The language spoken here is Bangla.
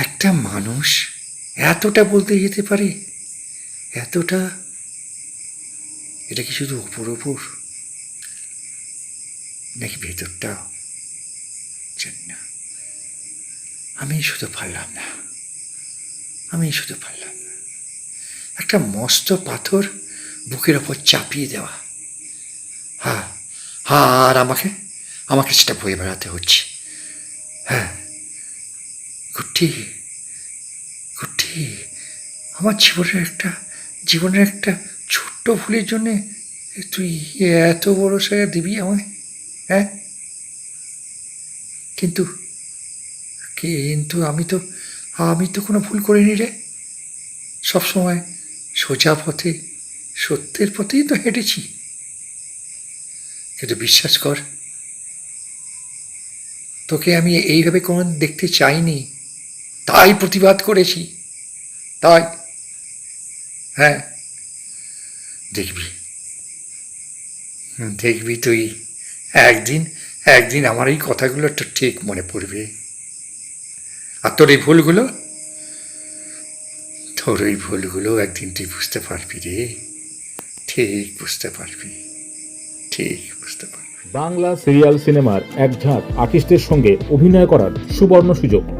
একটা মানুষ এতটা বলতে যেতে পারে? এতটা? এটা কি শুধু ওপর ওপর নাকি ভেতরটাও? না। আমি শুধু পারলাম না। আমি শুধু পারলাম না। একটা মস্ত পাথর বুকের ওপর চাপিয়ে দেওয়া। হ্যাঁ হ্যাঁ আর আমাকে আমাকে সেটা বয়ে বেড়াতে হচ্ছে। হ্যাঁ। কুটি কুটি আমার জীবনের একটা জীবনের একটা ছোট্ট ভুলের জন্যে তুই এত বড় সাজা দিবি আমায় হ্যাঁ? কিন্তু কিন্তু আমি তো আমি তো কোনো ভুল করিনি রে। সবসময় সোজা পথে, সত্যের পথেই তো হেঁটেছি। কিন্তু বিশ্বাস কর, তোকে আমি এইভাবে কোনো দেখতে চাইনি। তাই প্রতিবাদ করেছি। তাই। হ্যাঁ। দেখবি। দেখবি তুই। একদিন একদিন আমার এই কথাগুলো তো ঠিক মনে পড়বে। আর তোর এই ভুলগুলো? তোর এই ভুলগুলো একদিন তুই বুঝতে পারবি রে। ঠিক বুঝতে পারবি। ঠিক বুঝতে পারবি। বাংলা সিরিয়াল সিনেমার এক ঝাঁক আর্টিস্টের সঙ্গে অভিনয় করার সুবর্ণ সুযোগ।